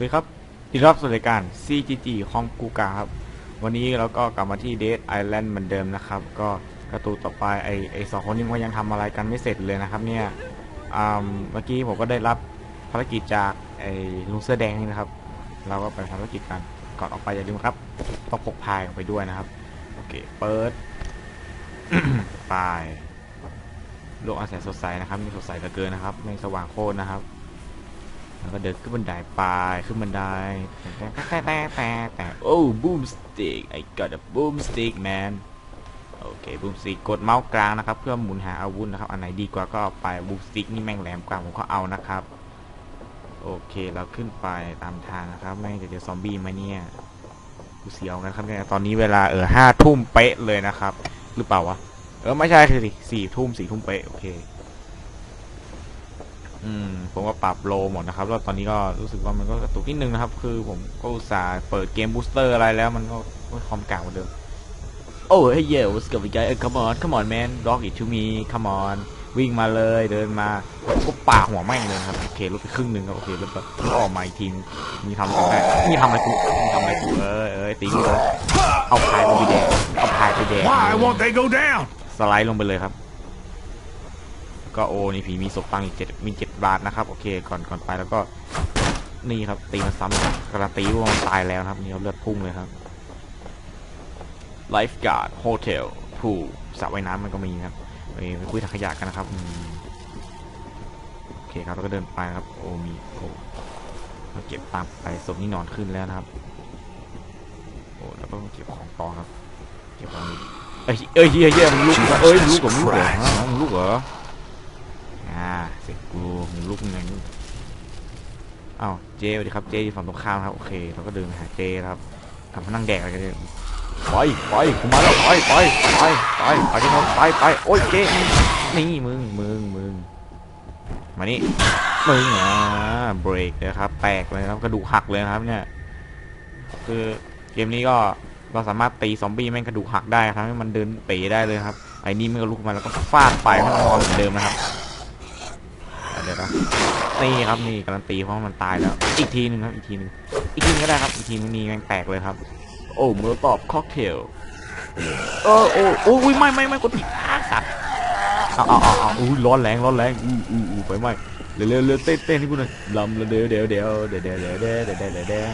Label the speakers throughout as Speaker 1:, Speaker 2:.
Speaker 1: วัสดีครับยินดีรับสู่รายการ CGG ของกูกาครับ วันนี้เราก็กลับมาที่ Dead Island เหมือนเดิมนะครับ ก็กระตูต่อไปไอไอสองคนนี้มันยังทำอะไรกันไม่เสร็จเลยนะครับเนี่ยอ่าเมื่อกี้ผมก็ได้รับภารกิจจากไอลุงเสื้อแดงนี่นะครับ เราก็ไปทำภารกิจกันก่อนออกไปอย่าลืมครับต้องพกพายออกไปด้วยนะครับ โอเค เปิดไปโลกอาแสนสดใสนะครับนี่สดใสเหลือเกินนะครับ ไม่สว่างโคตรนะครับ แล้วก็เดินขึ้นบันไดไปขึ้นบันไดแต่แต่แต่แต่แต่โอ้บูมสติ๊ก I got a boom stick man โอเคบูมสติ๊กกดเมาส์กลางนะครับ เพื่อหมุนหาอาวุธนะครับ อันไหนดีกว่าก็เอาไปบูมสติ๊กนี่แม่งแหลมกว่าผมก็เอานะครับ โอเคเราขึ้นไปตามทางนะครับไม่งจะเจอซอมบี้ไหมาเนี่ยกูเสียวกันครับเนี่ยตอนนี้เวลาเออห้าทุ่มเป๊ะเลยนะครับ หรือเปล่าวะเออไม่ใช่คือสิสี่ทุ่มสี่ทุ่มเป๊ะโอเค อืมผมก็ปรับโลหมดนะครับ แล้วตอนนี้ก็รู้สึกว่ามันก็กระตุกนิดนึงนะครับ คือผมก็อุตส่าห์เปิดเกมบูสเตอร์อะไรแล้วมันก็ก็คอมกลางเหมือนเดิม โอ้เฮ้ยเย่ what's up guys come on come on man rock it to me come on วิ่งมาเลยเดินมาก็ปาหัวแม่งเลยครับโอเคลดไปครึ่งหนึ่งครับโอเคแล้วแบบออกมาอีกทีนึงมีทำอะไรมีทำอะไรกูมีทำอะไรกูเออเออตีกูเลยเอาพายไปแดงเอาพายไปแดง
Speaker 2: Why won't they go down?
Speaker 1: สไลด์ลงไปเลยครับ ก็โอนี่ผีมีศพตังอีกเจ็ดมีเจ็ดบาทนะครับโอเคก่อนก่อนไปแล้วก็นี่ครับตีมาซ้ำกรันตีว่ามันตายแล้วนะครับนี่ครับเลือดพุ่งเลยครับไลฟ์การ์ดโฮเทลพูสระว่ายน้ำมันก็มีครับไปไปคุยถังขยะกันนะครับโอเคครับแล้วก็เดินไปครับโอมีโอเราเก็บตามไปศพนี่นอนขึ้นแล้วนะครับโอ้แล้วก็เก็บของต่อครับเก็บของเอ้ยเอ้ยเฮียเฮียมึงลุกเอ้ยลุกเหรอมึงลุกเหรอมึงลุกเหรอ มึงลุกยังไงมึงอ้าวเจสวัสดีครับเจอยู่ฝั่งตรงข้ามครับโอเคเราก็เดินไปหาเจนะครับกลับมานั่งแดกอะไรกันเนี่ยไปไปกูมาแล้วไปไปไปไปไปที่น้องไปไปโอ้ยเจนี่มึงมึงมึงมานี่มึงอ่าเบรกเลยครับแตกเลยครับกระดูกหักเลยนะครับเนี่ยคือเกมนี้ก็เราสามารถตีซอมบี้แม่งกระดูกหักได้ครับให้มันเดินเป๋ได้เลยครับไอ้นี่มันก็ลุกมาแล้วก็ฟาดไปให้มันนอนเหมือนเดิมนะครับเดี๋ยว นะนี่ครับนี่การันตีเพราะมันตายแล้ว อีกทีหนึ่งครับอีกทีหนึ่งอีกทีนึงก็ได้ครับอีกทีนึงนี่แม่งแตกเลยครับ โอ้เมื่อตอบค็อกเทลเออโอ้โอ้ยไม่ไม่ไม่กดผิดอะสัตว์เอาเอาเอาเอาอุ้ยร้อนแรงร้อนแรงอู้อู้อู้ไปไหมเร็วเร็วเร็วเต้นเต้นให้กูหน่อยลำเร็วเดี๋ยวเดี๋ยวเดี๋ยวเดี๋ยวเดี๋ยวเดี๋ยวเดี๋ยวเดี๋ยวเดี๋ยวเดี๋ยว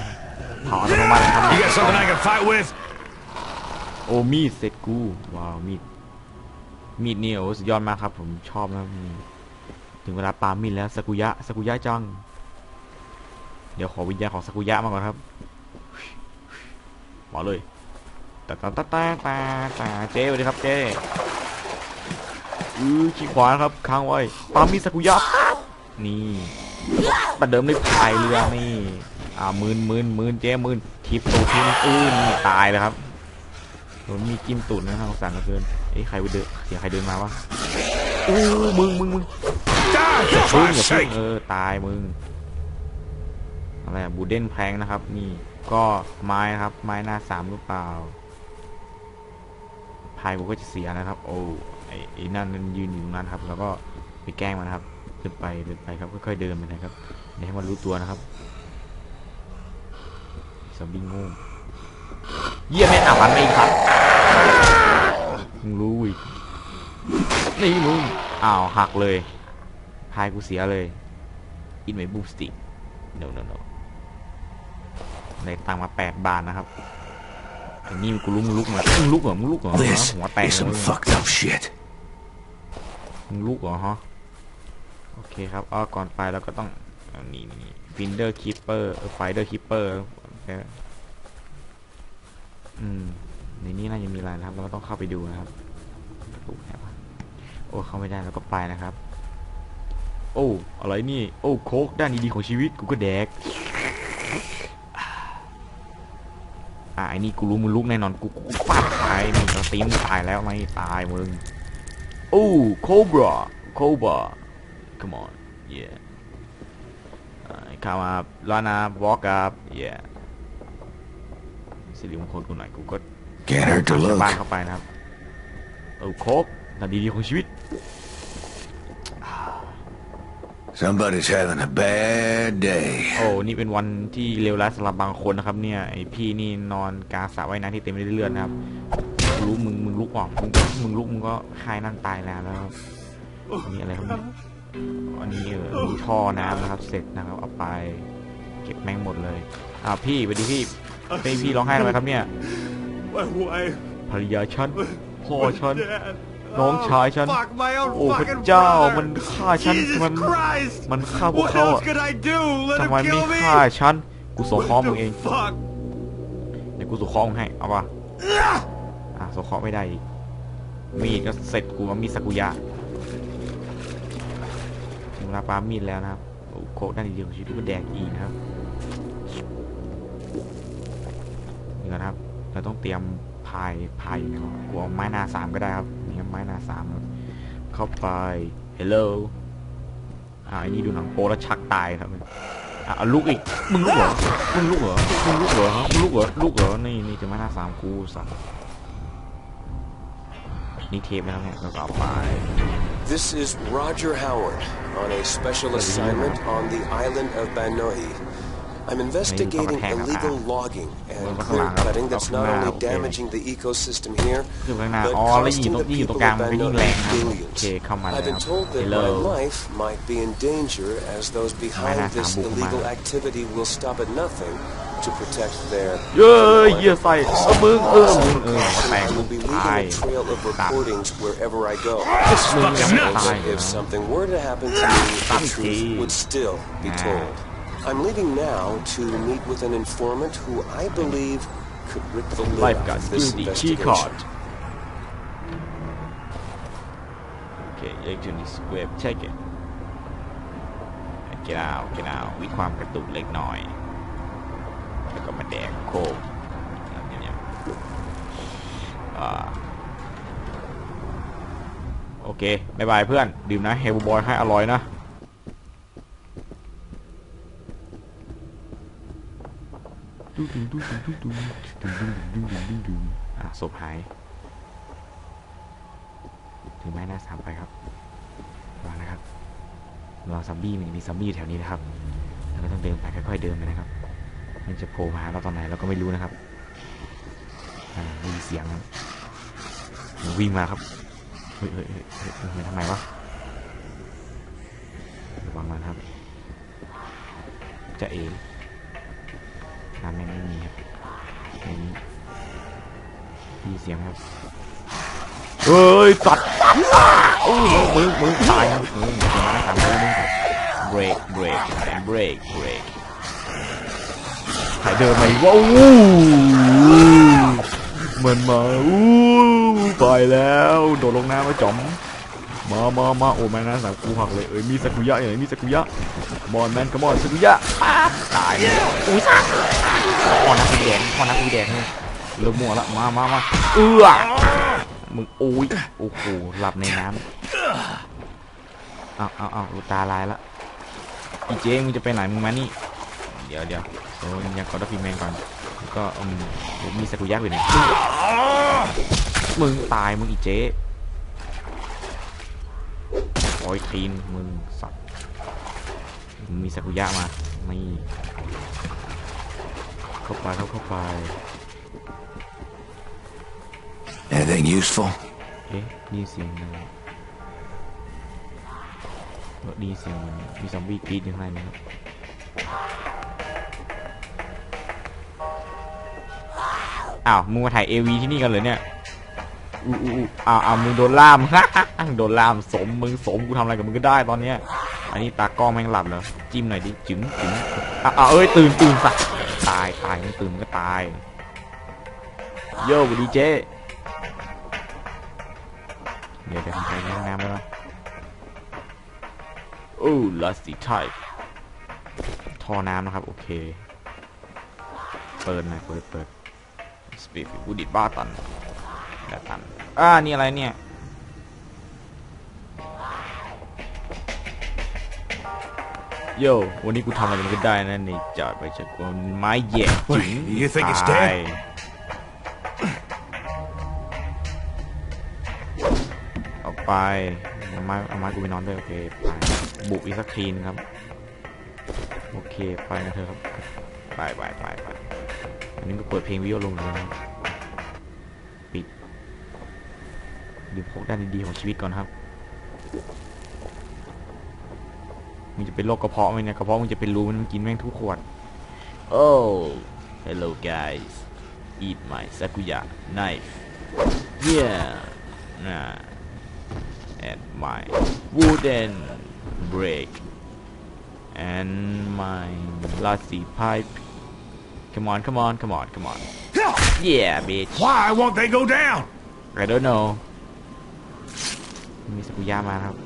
Speaker 1: ถอนลงมาทำ
Speaker 2: You got something I can fight with?
Speaker 1: โอ้มีดเสร็จกูว้าวมีดมีดนี่โอ้สุดยอดมากครับผมชอบนะมี ถึงเวลาปามีดแล้วสกุยะสกุยะจัง เดี๋ยวขอวิญญาณของสกุยะมาก่อนครับมาเลยต่แต่แต่แต่แต่แต่เจ้สวัสดีครับเจ้อือขี้ขวานครับค้างไว้ปามีดสกุยะนี่ประเดิมด้วยพายเรือนี่อ่ามืนมืนมืนเจ้มืนทิปตูทิมอื้นตายเลยครับโดนมีจิ้มตุ่นนะทางสั่งเหลือเกินเอ้ใครไปเดินเสียงใครเดินมาวะอู้มึงมึงมึง อย่าพึ่งอย่าพึ่งเออตายมึงอะไรบูเดนแพงนะครับ นี่ก็ไม้ครับ ไม้หน้าสามหรือเปล่าพายกูก็จะเสียนะครับ โอ้ไอ้นั่นมันยืนอยู่ตรงนั้นครับ แล้วก็ไปแกล้งมันครับเดินไปเดินไปครับค่อยๆเดินไปนะครับอย่าให้มันรู้ตัวนะครับสบิงง่เยี่ยมแม่อะมันไม่ครับมึงรู้อีกนี่มึงอ้าวหักเลย พายกูเสียเลย อินไว้บูสติ no no no ได้ตังค์มาแปดบาทนะครับไอ้นี่กูลุกมึงลุกมามึงลุกเหรอมึงลุกเหรอ
Speaker 2: This
Speaker 1: หัวแตก
Speaker 2: is
Speaker 1: เล
Speaker 2: some
Speaker 1: ย
Speaker 2: fucked up shit.
Speaker 1: มึงลุกเหรอฮะโอเคครับอ้อก่อนไปเราก็ต้องเอานี่นี่ฟินเดอร์คิปเปอร์ไฟเดอร์คิปเปอร์อืมในนี้น่าจะมีอะไรนะครับ เราก็ต้องเข้าไปดูนะครับประตูไหนวะโอ้เข้าไม่ได้เราก็ไปนะครับ โอ้อะไรนี่ โอ้โคกด้านดีๆของชีวิตกูก็แดกอ่าไอ้นี่กูรู้มึงลุกแน่นอนกูกูฟาดตายนี่กระตีมงตายแล้วไม่ตายมึงโอ้โคบราโคบรา come on yeah อ่าเข้ามาลานา walk up yeah สิริมงคลกูหน่อยกูก็
Speaker 2: Can't hurt to
Speaker 1: ชาว
Speaker 2: look.
Speaker 1: บ้านเข้าไปนะครับเออโคกนาดีๆของชีวิต
Speaker 2: Somebody's having a bad day.
Speaker 1: โอ้นี่เป็นวันที่เลวร้ายสำหรับบางคนนะครับเนี่ยไอพี่นี่นอนกลางสระว่ายน้ำที่เต็มไปด้วยเลือดนะครับรู้มึงมึงลุกออกมึงมึงลุกมึงก็คายนั่นตายแล้วแล้วอันนี่อะไรครับเนี่ยอันนี้เออมีท่อน้ำนะครับ เสร็จนะครับเอาไป เก็บแม่งหมดเลยอ้าวพี่สวัสดีพี่เป็นพี่ร้องไห้ทำไมครับเนี่ย
Speaker 3: My wife.
Speaker 1: ภรรยาฉันพ่อฉัน
Speaker 3: Dad.
Speaker 1: น้องชายฉัน
Speaker 3: Fuck my own
Speaker 1: โอ้พระ
Speaker 3: fucking
Speaker 1: เจ้า
Speaker 3: brother.
Speaker 1: มันฆ่าฉัน
Speaker 3: Jesus
Speaker 1: มัน
Speaker 3: Christ.
Speaker 1: มันฆ่าพวก
Speaker 3: What
Speaker 1: เขา
Speaker 3: else
Speaker 1: อะ
Speaker 3: could I do? Let
Speaker 1: ทำ
Speaker 3: him
Speaker 1: ไมไม่
Speaker 3: kill me?
Speaker 1: ฆ่าฉัน กูส่งข้อ
Speaker 3: What
Speaker 1: มึงเอง
Speaker 3: the fuck?
Speaker 1: เดี๋ยวกูส่งข้อมึงให้ เอาป่ะอะส่งข้อไม่ได้อีก มีดก็เสร็จกูว่ามีดสกุยะถึงเวลาปามีดแล้วนะครับ โอ้โคกด้านเดียวของชีวิตกูแดกอีกนะครับนี่ก่อนนะครับ เราต้องเตรียมพายพายอยู่นะครับกูเอาไม้หน้าสามก็ได้ครับนี่ครับไม้หน้าสามครับเข้าไป hello อ่าอันนี้ดูหนังโป๊แล้วชักตายครับอะเอาลุกอีกมึงลุกเหรอมึงลุกเหรอมึงลุกเหรอฮะมึงลุกเหรอลุกเหรอนี่นี่จะไม้หน้าสามกูสัตว์นี่เทปนะครับเนี่ยแล้วก็เอาไป
Speaker 4: This is Roger Howard on a special assignment on the island of Banohi. I'm investigating illegal logging and clear cutting that's not only damaging the ecosystem here,
Speaker 1: ขึ้นข้างหน้า
Speaker 4: but
Speaker 1: อ๋อแล้วยิง
Speaker 4: costing
Speaker 1: ตรง
Speaker 4: the
Speaker 1: ยิงอยู่ตรง
Speaker 4: people
Speaker 1: กลาง
Speaker 4: of
Speaker 1: มันก็ยิ่ง
Speaker 4: Banohi
Speaker 1: แรงนะครับโอ
Speaker 4: billions.
Speaker 1: เคเข้ามา
Speaker 4: I've
Speaker 1: แล้ว
Speaker 4: been told that
Speaker 1: hello
Speaker 4: my life might be in danger as those behind
Speaker 1: Mana
Speaker 4: this
Speaker 1: sambung
Speaker 4: illegal
Speaker 1: kemana?
Speaker 4: activity will stop at nothing to protect their
Speaker 1: เย้ยเหี้ยใส่เออมึงเออมึงเออแตก
Speaker 4: I
Speaker 1: มึง
Speaker 4: will be
Speaker 1: ตาย
Speaker 4: leaving a trail of recordings wherever I go.
Speaker 2: This is fucking
Speaker 1: Fucking
Speaker 2: nuts.
Speaker 1: nuts.
Speaker 4: But if something were to happen to me, the
Speaker 1: Fucking
Speaker 4: truth
Speaker 1: gee.
Speaker 4: would still be
Speaker 1: Nah.
Speaker 4: told. I'm leaving now to meet with an informant who I believe could rip the lid
Speaker 1: Life
Speaker 4: off
Speaker 1: got
Speaker 4: of this
Speaker 1: guilty key
Speaker 4: investigation.
Speaker 1: card โอเค electronic web check it get out get out มีความกระตุกเล็กน้อย แล้วก็มาแดกโคกเนี่ยเนี่ยอ่าโอเคบายบายเพื่อน ดื่มนะเฮลบอยให้อร่อยนะ อะศพหายถือไม้หน้าสามไปครับวางนะครับรอซัมบี้มันมีซัมบี้แถวนี้นะครับแล้วก็ต้องเดินไปค่อยๆเดินไปนะครับ มันจะโผล่มาหาเราตอนไหนเราก็ไม่รู้นะครับอ่าได้ยินเสียงครับวิ่งมาครับเฮ้ยเฮ้ยเฮ้ยเฮ้ยเฮ้ยทำไมวะระวังมันครับจะเอ๋ สียงครับเฮ้ยสัตว์โอ้ยมึงมึงตายครับมึงมึงมาทำกูมึงเบรกเบรกเบรกเบรกใครเดินมาอีกวะอู้มันมาอู้ไปแล้วโดดลงน้ำมาจ๋อมมามามาโอ้แม่นะสามกูหักเลยเอ้ยมีสกุยะอย่างนี้มีสกุยะบอลแมนกับบอลสกุยะป๊าบตายเลยอุ้ยสัตว์พอนักกุยแดงพอนักกุยแดง เลยเริ่มมั่วละมามามาเอื้อมึงโอ้ยโอ้โหหลับในน้ำเอาเอาเอาตาลายละอีเจมึงจะไปไหนมึงมานี่ เดี๋ยวเดี๋ยวเดี๋ยวมึงยังกอดฟิแมนก่อนแล้วก็อืมเดี๋ยวมีสกุยักษ์อยู่ไหนมึงตายมึงอีเจโอ้ยคลีนมึงสัตว์มึงมีสกุยะมาไม่เข้าไปเข้าเข้าไป
Speaker 2: Anything useful?
Speaker 1: เอ๊ะได้ยินเสียงอะไรเออได้ยินเสียงเหมือนมีซอมบี้กรีดอยู่ข้างในนะครับอ้าวมึงมาถ่ายเอวีที่นี่กันเลยเนี่ยอู้อู้อู้อ้าวอ้าวมึงโดนล่ามโดนล่ามสมมึงสมกูทำอะไรกับมึงก็ได้ตอนเนี้ยอันนี้ตากล้องแม่งหลับเหรอจิ้มหน่อยดิจึ๋งจึ๋งอ้าวอ้าวเอ้ยตื่นตื่นสัตว์ตายตายมึงตื่นมึงก็ตายโย่ดีเจ เดี๋ยวเดี๋ยวผมไปในห้องน้ำแล้วนะโอ้ลัสซี่ไทป์ท่อน้ำนะครับ โอเค เปิดหน่อยเปิดเปิดสปีดบูดิบ้าตันดาตันอ่านี่อะไรเนี่ยโย่วันนี้กูทำอะไรมันก็ได้นะนี่จอดไปจากบนไม้แหย่จึง
Speaker 2: Wait, you think it's
Speaker 1: ตาย ไปเอาไม้เอาไม้กูไปนอนด้วยโอเคไปบุกอีกสักทีนครับ โอเคไปนะเธอะครับไปไปไปไปอันนี้ก็เปิดเพลงวิโอลงเลยนะครับปิดดูพกด้านดีๆของชีวิตก่อนครับมึงจะเป็นโรคกระเพาะไหมเนี่ยกระเพาะมึงจะเป็นรูมันกินแม่งทุกขวด Oh hello guys eat my sakuya knife yeah nah and my wooden brick and my lassi pipe come on come on come on come on yeah bitch
Speaker 3: Why won't they go down?
Speaker 1: I don't know มีสกุย่ามาครับ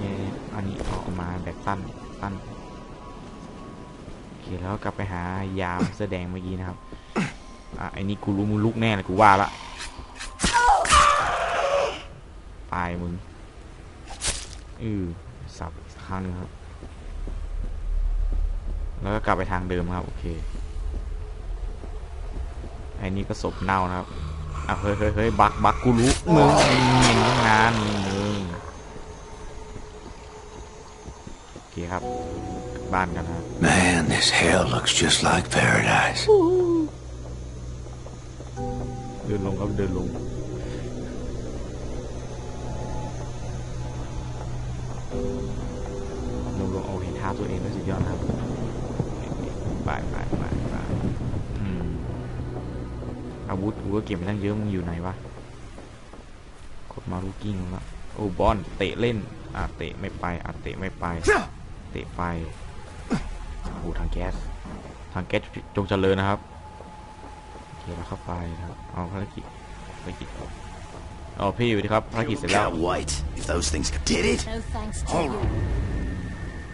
Speaker 1: นี่อันนี้เอาออกมาแบบตั้นตั้นโอเคแล้วก็กลับไปหายามเสื้อแดงเมื่อกี้นะครับ อะไอ้นี่กูรู้มึงลุกแน่เลยกูว่าละ ตายมึงอือสับอีกสักครั้งหนึงครับ แล้วก็กลับไปทางเดิมครับ โอเคไอ้นี่ก็ศพเน่านะครับอะเฮ้ยเฮ้ยเฮ้ยบักบักกูรู้มึงเห็นตั้งนานมึงโอเคครับกลับบ้านกันนะครับ
Speaker 2: Man, this hell looks just like paradise.
Speaker 1: เดินลงครับเดินลง เก็บไปตั้งเยอะมึงอยู่ไหนวะกดมาลูกิ้งแล้วโอ้บอลเตะเล่นอะเตะไม่ไปอะเตะไม่ไป เตะไปโอ้โหทางแก๊สทางแก๊สจงเจริญนะครับโอเคเราเข้าไปนะครับเอาภารกิจภารกิจอ๋อพี่อยู่ดีครับภารกิจเสร็จแล้ว
Speaker 2: Can't wait. If those things did it.
Speaker 5: No thanks to you.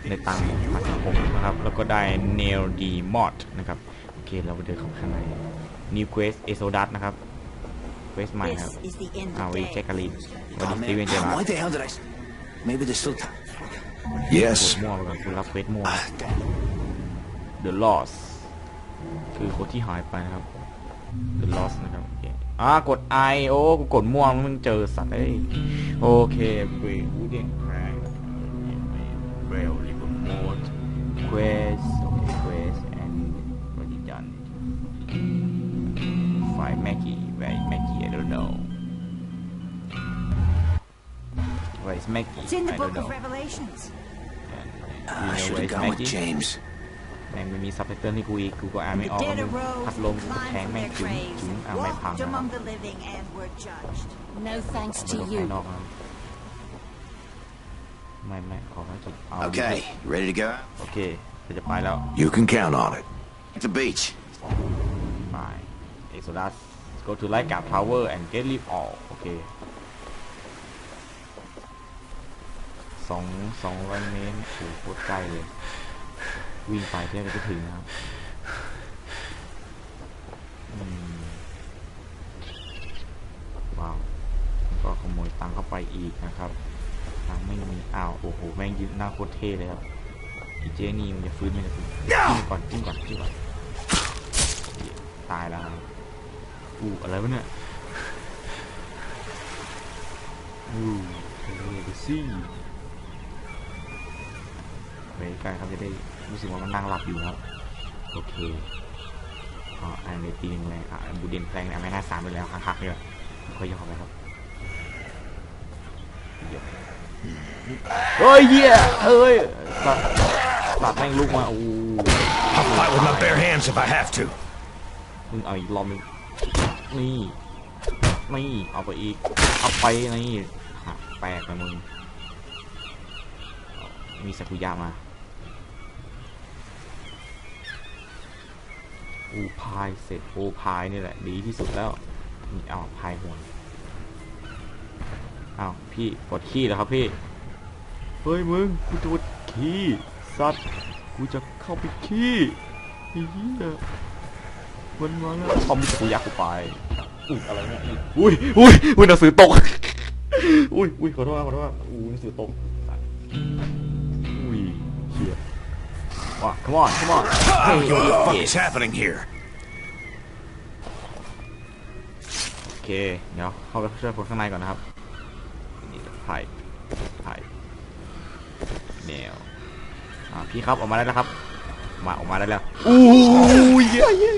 Speaker 1: ในตังค์พันผมนะครับแล้วก็ได้ Nail D Mod นะครับโอเคเราไปเดินเข้าไปข้างใน New Quest e s o d u s นะครับ Quest ใหม่ครับ
Speaker 5: This is the end
Speaker 1: อ่า
Speaker 5: of
Speaker 1: วิแจ็ค
Speaker 5: day.
Speaker 1: กาลินวัน
Speaker 2: Oh,
Speaker 1: นี้สตีเวน
Speaker 2: man,
Speaker 1: เจอร์
Speaker 2: why
Speaker 1: รา
Speaker 2: the hell did I... s- Maybe there's still time.
Speaker 1: ก
Speaker 2: Yes.
Speaker 1: ดมั่วไปก่อนคุณรับเควสมั่ว
Speaker 2: Ah, damn.
Speaker 1: The Lost คือคนที่หายไปนะครับ The Lost นะครับโอเคอ่ากด I โอ้กูกดม่วงมันเจอสัตว์เอ้ยโอเคเบรวูเดน Where is Maggie
Speaker 5: It's in the
Speaker 1: I
Speaker 5: book
Speaker 1: don't
Speaker 5: of
Speaker 1: know
Speaker 5: Revelations.
Speaker 1: And,
Speaker 2: Ah,
Speaker 1: do
Speaker 2: I
Speaker 1: you know
Speaker 2: should
Speaker 1: where
Speaker 2: have
Speaker 1: is
Speaker 2: gone with
Speaker 1: Maggie
Speaker 2: James.
Speaker 1: แม่งไม่มีซับไตเติลให้กูอีก กูก็อ่านไม่
Speaker 5: The
Speaker 1: ออก
Speaker 5: dead
Speaker 1: มึง
Speaker 5: arose
Speaker 1: พัดลม
Speaker 5: and
Speaker 1: กูก็แทง
Speaker 5: climbed
Speaker 1: แม่ง
Speaker 5: from
Speaker 1: จุ๋
Speaker 5: their
Speaker 1: ง
Speaker 5: graves
Speaker 1: จุ๋ง
Speaker 5: and
Speaker 1: อ่าไม่พัง
Speaker 5: walked
Speaker 1: นะครับ
Speaker 5: among the living and were judged. No thanks
Speaker 1: เอา
Speaker 5: to
Speaker 1: ไปภาย
Speaker 5: you.
Speaker 1: นอกนะครับไม่ไม่ขอภารกิจเอา
Speaker 2: Okay, ready to go?
Speaker 1: โอเคเราจะไปแล้ว
Speaker 2: You can count on it. At the beach.
Speaker 1: ไปเอโซดัส go to light guard tower and get leave all โอเค องสองร้อยเมตรโอ้โหโคตรใกล้เลย วิ่งไปเพื่อจะถึงนะครับว้าวก็ขโมยตังเข้าไปอีกนะครับตังไม่มีอ้าวโอ้โหแม่งยืนหน้าโคตรเท่เลยครับอีเจนี่มันจะฟื้นมันจะฟื้นจิ้มก่อนจิ้มก่อนจิ้มก่อนตายแล้วครับอู้อะไรวะเนี่ยอู้ทะเลดูสิ ไปใกล้ครับจะได้รู้สึกว่ามันนั่งหลับอยู่ครับ โอเคอ๋ออันนี้ตีหนึ่งแรงอะบูเดนแพลงเนี่ยไม่น่าสามไปแล้วหักๆเลยค่อยย่อเข้าไปครับเหยียบเฮ้ยเหี้ยเอ้ยตัดตัดแม่งลุกมาโอ้
Speaker 3: I'll fight with my bare hands if I have to.
Speaker 1: มึงเอาอีกรอบนึงนี่นี่เอาไปอีกเอาไปนี่หักแปลกเลยมึงเอามีสกุยามา อูพายเสร็จโอพายนี่แหละ ดีที่สุดแล้วนี่เอาพายห่วงอ้าวพี่กดขี้แล้วครับพี่ เฮ้ยมึงกูจะกดขี้สัตว์กูจะเข้าไปขี้ไอ้เหี้ยมันมาแล้วคอมกูยักกูไปอุ้ยอะไรเนี่ยอุ้ยอุ้ยอุ้ยหนังสือตกอุ้ยอุ้ยขอโทษครับขอโทษครับอุ้ยหนังสือตก ว้า come on come on
Speaker 3: What the fuck is happening here?
Speaker 1: โอเค เดี๋ยวเข้าไปช่วยคนข้างในก่อนนะครับ นี่ไผ่ไผ่แนวอ่าพี่ครับออกมาได้แล้วครับ มาออกมาได้แล้วอู้ยเย้เย้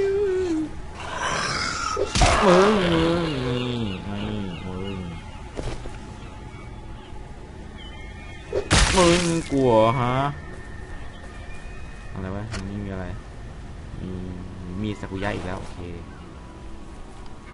Speaker 1: มึงมึงนี่นี่มึงมึงกลัวฮะอะไรวะอันนี้ มีสักุยะอีกแล้ว โอเค